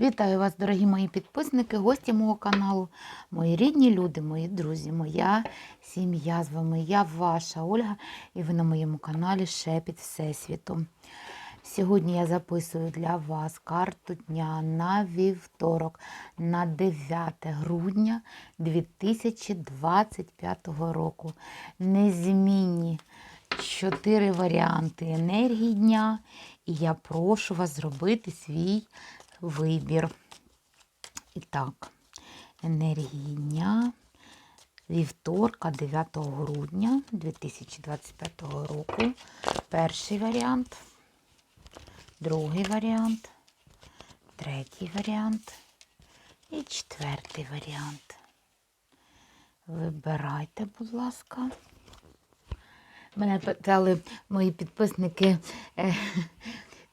Вітаю вас, дорогі мої підписники, гості мого каналу, мої рідні люди, мої друзі, моя сім'я з вами. Я ваша Ольга, і ви на моєму каналі Шепіт Всесвіту. Сьогодні я записую для вас карту дня на вівторок, на 9 грудня 2025 року. Незмінні чотири варіанти енергії дня, і я прошу вас зробити свій вибір. І так, енергії дня вівторка, 9 грудня 2025 року. Перший варіант, другий варіант, третій варіант і четвертий варіант. Вибирайте, будь ласка. Мене питали мої підписники, е,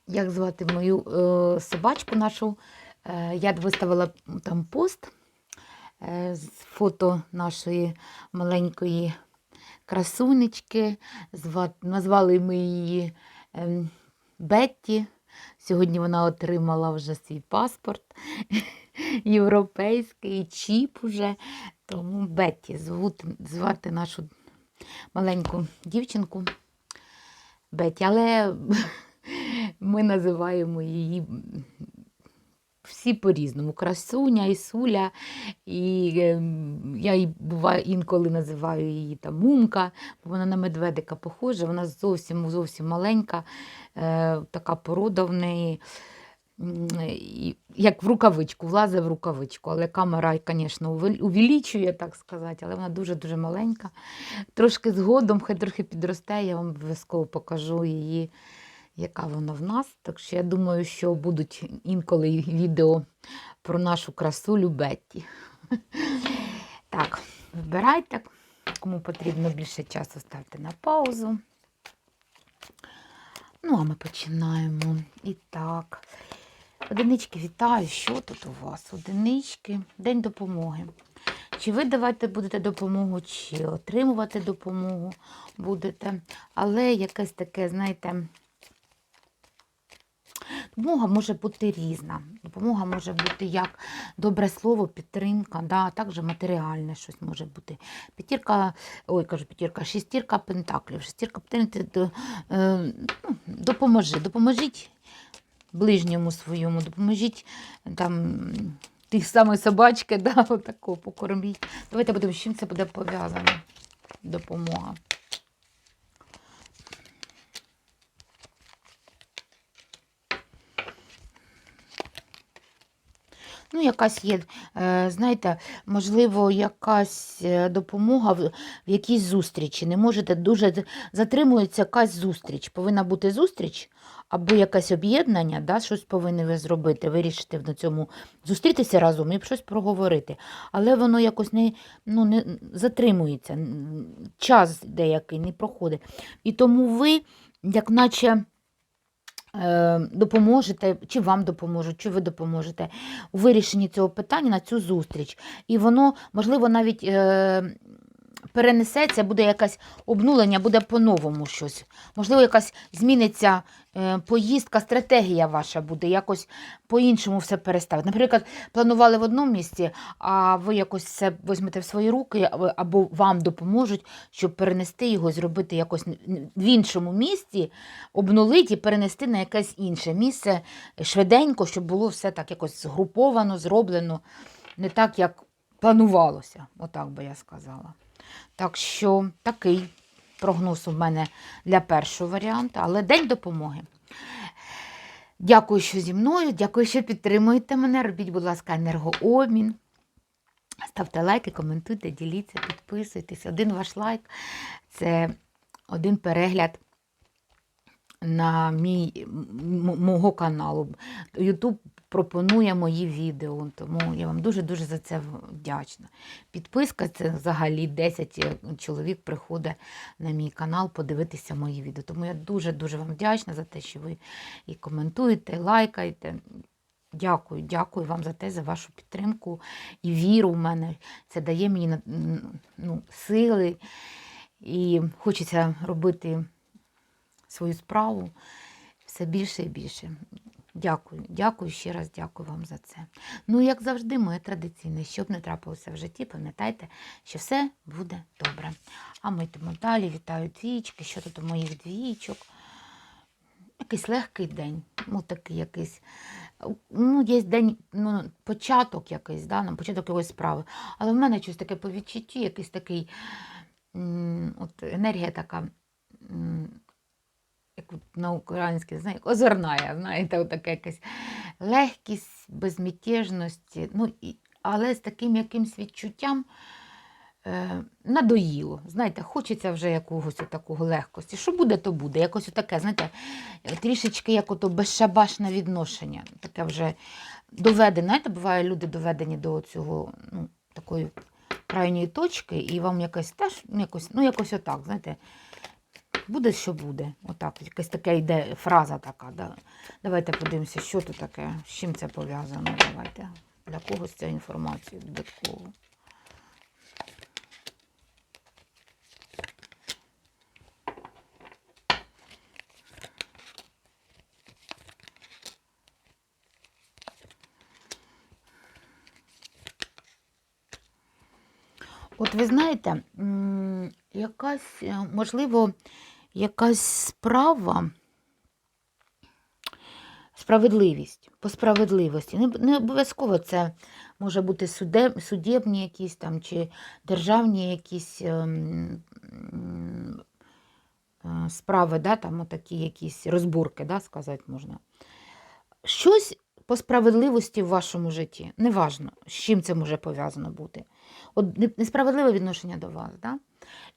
як звати мою е, собачку нашу. Е, я виставила там пост е, з фото нашої маленької красунечки. Зва- Назвали ми її е, Бетті. Сьогодні вона отримала вже свій паспорт європейський, чіп уже. Тому Бетті звуть, звати нашу маленьку дівчинку Беті, але ми називаємо її всі по-різному. Красуня, Ісуля, і е, я її буває інколи називаю її там Мумка, бо вона на медведика похожа, вона зовсім зовсім маленька, е, така порода в неї. Як в рукавичку, влазить в рукавичку, але камера, звісно, увеличує, так сказати, але вона дуже-дуже маленька. Трошки згодом, хай трохи підросте, я вам обов'язково покажу її, яка вона в нас. Так що я думаю, що будуть інколи відео про нашу красу Бетті. Так, вибирайте, кому потрібно більше часу, ставте на паузу. Ну, а ми починаємо. І так. Одинички, вітаю. Що тут у вас? Одинички, День допомоги. Чи ви давати будете допомогу, чи отримувати допомогу будете. Але якесь таке, знаєте, допомога може бути різна. Допомога може бути як добре слово, підтримка, да, а також матеріальне щось може бути. П'ятірка, ой, кажу, п'ятірка, шестірка пентаклів. Шестірка пентаклів, е, ну, допоможи, допоможіть ближньому своєму, допоможіть там тих самих собачки, да, отако покорміть. Давайте будемо, з чим це буде пов'язано. Допомога. Ну, якась є, е, знаєте, можливо, якась е, допомога в, якійсь зустрічі. Не можете дуже затримується якась зустріч. Повинна бути зустріч або якесь об'єднання, да, щось повинні ви зробити, вирішити на цьому зустрітися разом і щось проговорити. Але воно якось не, ну, не затримується, час деякий не проходить. І тому ви, як наче допоможете, чи вам допоможуть, чи ви допоможете у вирішенні цього питання на цю зустріч. І воно, можливо, навіть е, перенесеться, буде якесь обнулення, буде по-новому щось. Можливо, якась зміниться е, поїздка, стратегія ваша буде, якось по-іншому все переставити. Наприклад, планували в одному місці, а ви якось це візьмете в свої руки, або- вам допоможуть, щоб перенести його, зробити якось в іншому місці, обнулити і перенести на якесь інше місце швиденько, щоб було все так якось згруповано, зроблено, не так, як планувалося, отак би я сказала. Так що такий прогноз у мене для першого варіанту, але день допомоги. Дякую, що зі мною, дякую, що підтримуєте мене. Робіть, будь ласка, енергообмін. Ставте лайки, коментуйте, діліться, підписуйтесь. Один ваш лайк це один перегляд на мій, мого каналу. Ютуб пропонує мої відео, тому я вам дуже-дуже за це вдячна. Підписка це взагалі 10 чоловік приходить на мій канал подивитися мої відео. Тому я дуже-дуже вам вдячна за те, що ви і коментуєте, і лайкаєте. Дякую, дякую вам за те, за вашу підтримку і віру в мене. Це дає мені ну, сили. І хочеться робити свою справу все більше і більше. Дякую, дякую, ще раз дякую вам за це. Ну, як завжди, моє традиційне, щоб не трапилося в житті, пам'ятайте, що все буде добре. А ми йдемо далі, вітаю двічки, що тут у моїх двічок. Якийсь легкий день, ну такий якийсь. Ну, є день, ну, початок якийсь, да, початок якоїсь справи. Але в мене щось таке по відчутті, якийсь такий от енергія така. Як на українській, знаєте, озерна, знаєте, от така якась легкість, безмятежності, ну, і, але з таким якимсь відчуттям е, надоїло. Знаєте, хочеться вже якогось такого легкості. Що буде, то буде. Якось таке, знаєте, трішечки як ото безшабашне відношення. Таке вже доведене. Знаєте, буває, люди доведені до цього, ну, такої крайньої точки, і вам якось теж, якось, ну, якось отак, знаєте. Буде, що буде. Отак, якась така йде фраза така. Да. Давайте подивимося, що тут таке, з чим це пов'язано. Давайте. Для когось ця інформація додатково. От ви знаєте, якась, е, можливо, якась справа, справедливість, по справедливості. Не, не обов'язково це може бути суде, судебні якісь там чи державні якісь ем, е, справи, да, там такі якісь розборки, да, сказати можна. Щось по справедливості в вашому житті, неважно, з чим це може пов'язано бути. Несправедливе відношення до вас, да?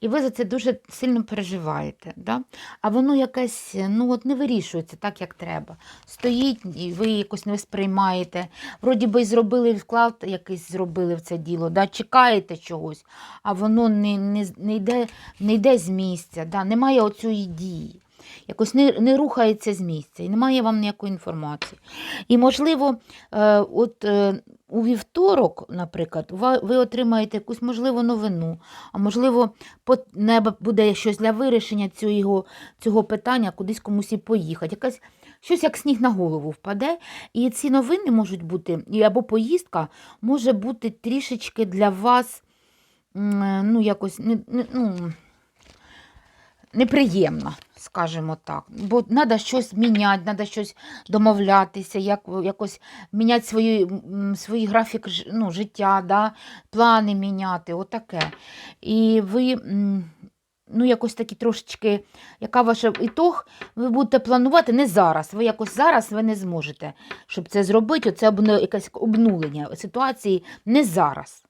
і ви за це дуже сильно переживаєте, да? а воно якесь ну, от не вирішується так, як треба. Стоїть, і ви якось не сприймаєте. Вроді би зробили вклад, якийсь зробили в це діло, да? чекаєте чогось, а воно не, не, не, йде, не йде з місця, да? немає оцієї дії. Якось не, не рухається з місця і немає вам ніякої інформації. І, можливо, е, от е, у вівторок, наприклад, ви отримаєте якусь можливо новину, а можливо, небо буде щось для вирішення цього, цього питання, кудись комусь і поїхати. Якась, щось як сніг на голову впаде. І ці новини можуть бути, або поїздка може бути трішечки для вас ну, якось ну, неприємна, скажімо так. Бо треба щось міняти, треба щось домовлятися, як, якось міняти свої, свій графік ну, життя, да? плани міняти, отаке. І ви. Ну, якось такі трошечки, яка ваша ітог, ви будете планувати не зараз. Ви якось зараз ви не зможете, щоб це зробити. Оце якесь обнулення ситуації не зараз.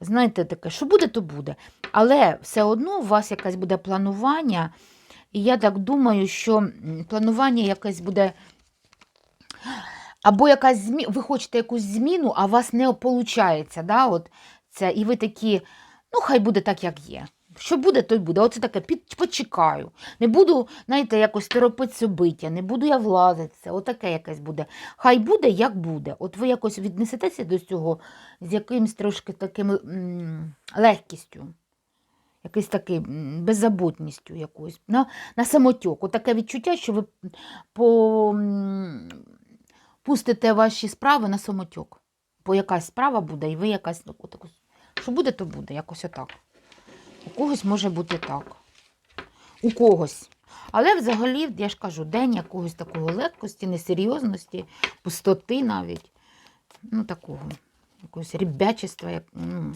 Знаєте, таке, що буде, то буде. Але все одно у вас якесь буде планування, і я так думаю, що планування якесь буде. Або якась змі... ви хочете якусь зміну, а у вас не виходить. Да? От це, і ви такі, ну, хай буде так, як є. Що буде, то й буде. Оце таке, під, почекаю. Не буду, знаєте, якось торопити собиття, не буду я влазити в це. Отаке якесь буде. Хай буде, як буде. От ви якось віднесетеся до цього з якимось трошки таким м, легкістю. Якийсь такий беззаботністю якоюсь. На, на самотьок. От таке відчуття, що ви по, м, пустите ваші справи на самотьок. Бо якась справа буде, і ви якась. ну, от якось- Що буде, то буде, якось отак. У когось може бути так. У когось. Але взагалі, я ж кажу, день якогось такого легкості, несерйозності, пустоти навіть. Ну, такого, якогось рібячества. Як, ну,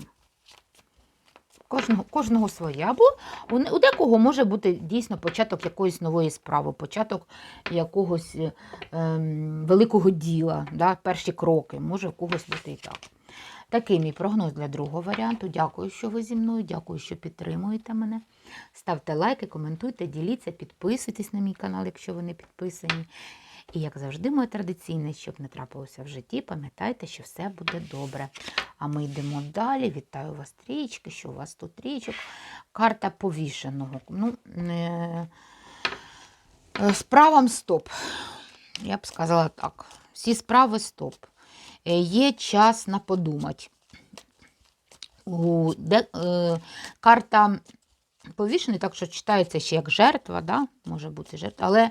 кожного, кожного своє. Або у, декого може бути дійсно початок якоїсь нової справи, початок якогось ем, великого діла, да, перші кроки. Може в когось бути і так. Такий мій прогноз для другого варіанту. Дякую, що ви зі мною. Дякую, що підтримуєте мене. Ставте лайки, коментуйте, діліться, підписуйтесь на мій канал, якщо ви не підписані. І, як завжди, моє традиційне, щоб не трапилося в житті, пам'ятайте, що все буде добре. А ми йдемо далі. Вітаю вас трічки, що у вас тут трічок. Карта повішеного. Ну, е, е, справам стоп. Я б сказала так. Всі справи стоп. Е, Є час на подумати. Де, е, карта повішений, так що читається ще як жертва, да? може бути жертва, але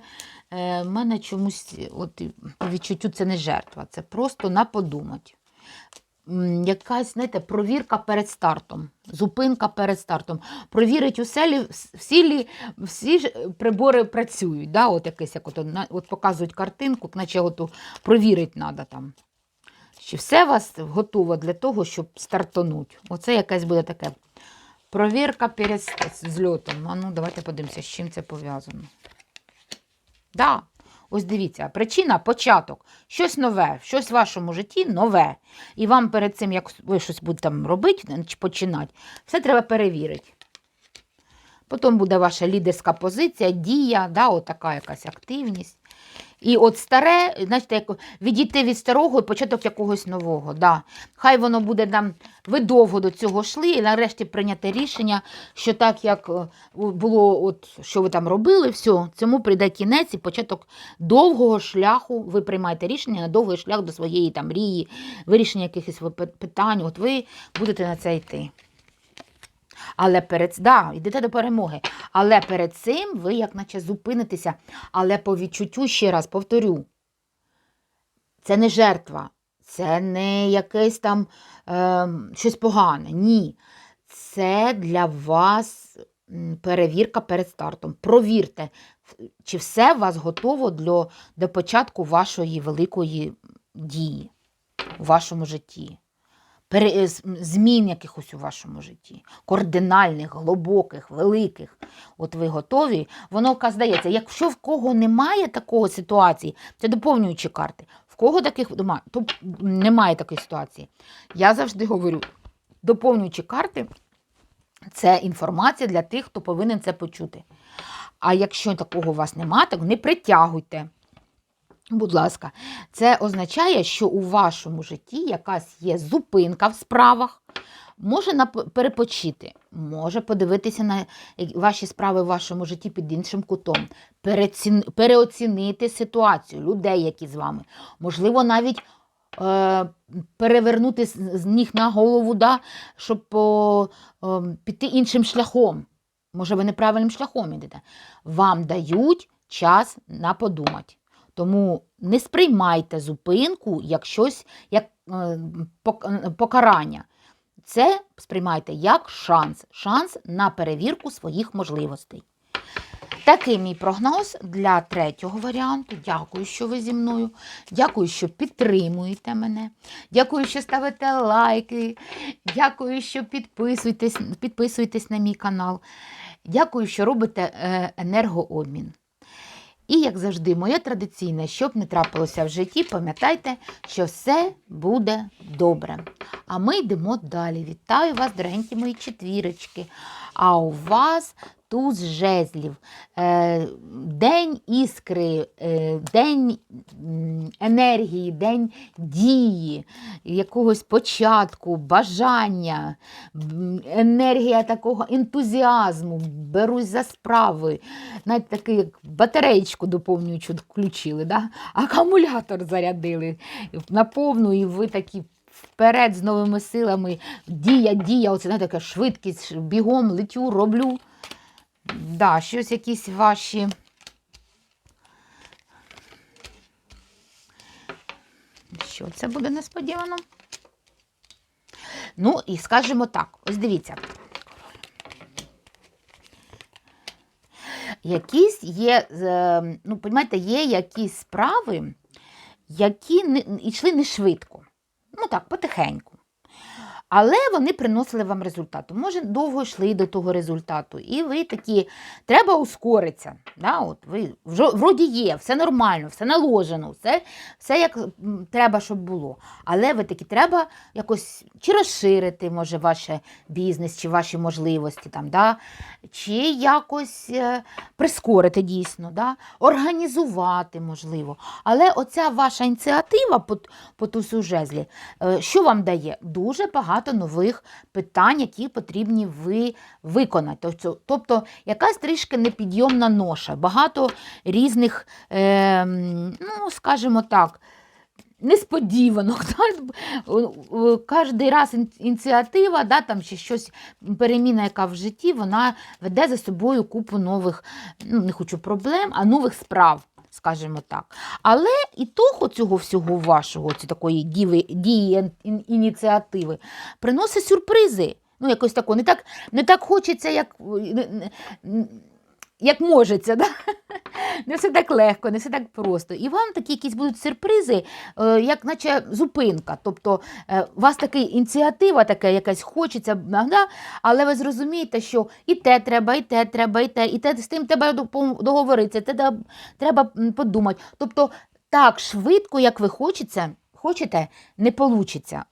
е, в мене чомусь от, по відчуттю це не жертва, це просто на подумати. Якась, знаєте, провірка перед стартом, зупинка перед стартом. Провірить усе всі, всі прибори працюють. Да? От якесь, як от, от показують картинку, наче от провірити треба там. Чи все у вас готово для того, щоб стартануть? Оце якась буде таке провірка перед зльотом. А ну, давайте подивимося, з чим це пов'язано. Да. Ось дивіться, причина початок. Щось нове, щось в вашому житті нове. І вам перед цим, як ви щось будете там робити чи починати, все треба перевірити. Потім буде ваша лідерська позиція, дія, да, отака якась активність. І от старе, знаєте, як відійти від старого і початок якогось нового. Да. Хай воно буде там, ви довго до цього йшли, і нарешті прийняти рішення, що так як е, було, от, що ви там робили, все, цьому прийде кінець і початок довгого шляху. Ви приймаєте рішення на довгий шлях до своєї там мрії, вирішення якихось питань. От ви будете на це йти. Але перед да, йдете до перемоги. Але перед цим ви, як наче, зупинитеся. Але по відчуттю, ще раз повторю, це не жертва, це не якесь там е, щось погане. Ні. Це для вас перевірка перед стартом. Провірте, чи все у вас готово для, до початку вашої великої дії у вашому житті змін якихось у вашому житті, кардинальних, глибоких, великих. От ви готові, воно здається, якщо в кого немає такої ситуації, це доповнюючі карти. В кого таких то немає такої ситуації. Я завжди говорю, доповнюючі карти це інформація для тих, хто повинен це почути. А якщо такого у вас немає, так не притягуйте. Будь ласка, це означає, що у вашому житті якась є зупинка в справах, може перепочити, може подивитися на ваші справи в вашому житті під іншим кутом, переоцінити ситуацію, людей, які з вами. Можливо, навіть е, перевернути з ніг на голову, да, щоб по, е, піти іншим шляхом. Може, ви неправильним шляхом йдете. Вам дають час на подумати. Тому не сприймайте зупинку як щось, як е, покарання. Це сприймайте як шанс. Шанс на перевірку своїх можливостей. Такий мій прогноз для третього варіанту. Дякую, що ви зі мною. Дякую, що підтримуєте мене. Дякую, що ставите лайки. Дякую, що підписуєтесь, підписуєтесь на мій канал. Дякую, що робите е, енергообмін. І, як завжди, моє традиційне, щоб не трапилося в житті, пам'ятайте, що все буде добре. А ми йдемо далі. Вітаю вас, дорогенькі мої четвірочки. А у вас туз жезлів, е, день іскри, е, день енергії, день дії, якогось початку, бажання, енергія такого ентузіазму, берусь за справи. Навіть таку як батареєчку доповнюючу включили, да? акумулятор зарядили на і ви такі вперед з новими силами. Дія, дія, оце знаєте, така швидкість, бігом летю, роблю. Да, щось якісь ваші. Що це буде несподівано? Ну, і скажімо так, ось дивіться. Якісь є, е, ну, розумієте, є якісь справи, які не, йшли не швидко. Ну так, потихеньку. Але вони приносили вам результат. Може, довго йшли до того результату. І ви такі, треба ускоритися. Да? От ви вроді є, все нормально, все наложено, все, все як треба, щоб було. Але ви такі, треба якось чи розширити, може, ваш бізнес, чи ваші можливості, там, да? чи якось е, прискорити дійсно, да? організувати, можливо. Але оця ваша ініціатива по, по жезлі, е, що вам дає? Дуже багато нових питань, які потрібні ви виконати. Тобто, якась трішки непідйомна ноша, багато різних, е, ну, скажімо так, несподіванок. Кожен раз ініціатива, да, там чи щось, переміна, яка в житті, вона веде за собою купу нових, ну, не хочу проблем, а нових справ. Скажімо так. Але і того цього всього вашого, ці такої діви, дії ініціативи, приносить сюрпризи. Ну, якось тако. Не так, не так хочеться, як, не- не- як можеться. Да? Не все так легко, не все так просто. І вам такі якісь будуть сюрпризи, е, як наче зупинка. Тобто е, у вас така ініціатива така якась хочеться, да? але ви зрозумієте, що і те треба, і те треба, і те, і те з тим треба договоритися, те треба подумати. Тобто так швидко, як ви хочеться, хочете, не вийде.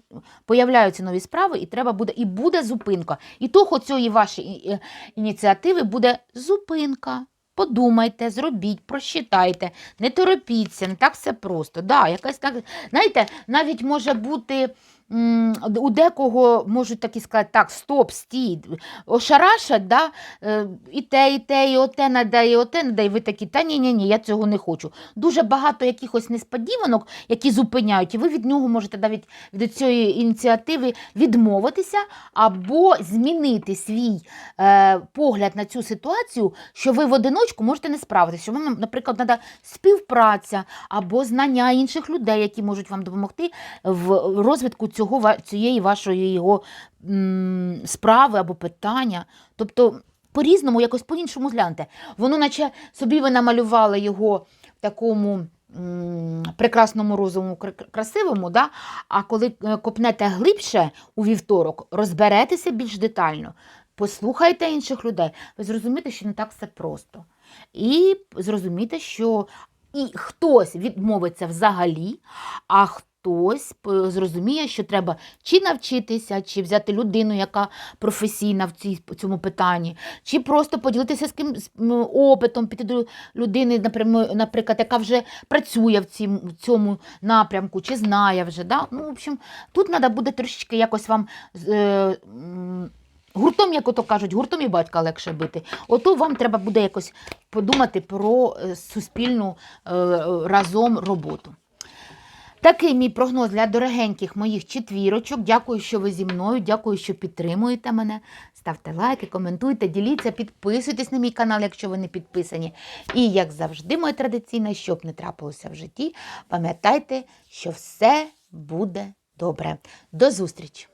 Появляються нові справи, і треба буде, і буде зупинка. І того цієї вашої е, ініціативи буде зупинка. Подумайте, зробіть, просчитайте, не торопіться, не так все просто. Да, якась так, знаєте, навіть може бути у декого можуть такі сказати, так, стоп, стій, ошарашать, да, е, і те, і те, і оте надай, і оте надай. Ви такі, та ні, ні, ні, я цього не хочу. Дуже багато якихось несподіванок, які зупиняють, і ви від нього можете навіть від цієї ініціативи відмовитися або змінити свій е, погляд на цю ситуацію, що ви в одиночку можете не справитися. Що вам, наприклад, треба співпраця або знання інших людей, які можуть вам допомогти в розвитку цього, цієї вашої його справи або питання. Тобто по-різному, якось по-іншому гляньте. Воно, наче собі ви намалювали його в такому прекрасному розовому красивому, да? а коли е, копнете глибше у вівторок, розберетеся більш детально, послухайте інших людей, ви зрозумієте, що не так все просто. І зрозумієте, що і хтось відмовиться взагалі, а хтось п- зрозуміє, що треба чи навчитися, чи взяти людину, яка професійна в цій, цьому питанні, чи просто поділитися з ким опитом, піти до людини, наприклад, яка вже працює в, цьому напрямку, чи знає вже. Да? Ну, в общем, тут треба буде трошечки якось вам. Е, Гуртом, як ото кажуть, гуртом і батька легше бити. Ото вам треба буде якось подумати про е, суспільну е, разом роботу. Такий мій прогноз для дорогеньких моїх четвірочок. Дякую, що ви зі мною. Дякую, що підтримуєте мене. Ставте лайки, коментуйте, діліться, підписуйтесь на мій канал, якщо ви не підписані. І, як завжди, моє традиційне, щоб не трапилося в житті, пам'ятайте, що все буде добре. До зустрічі!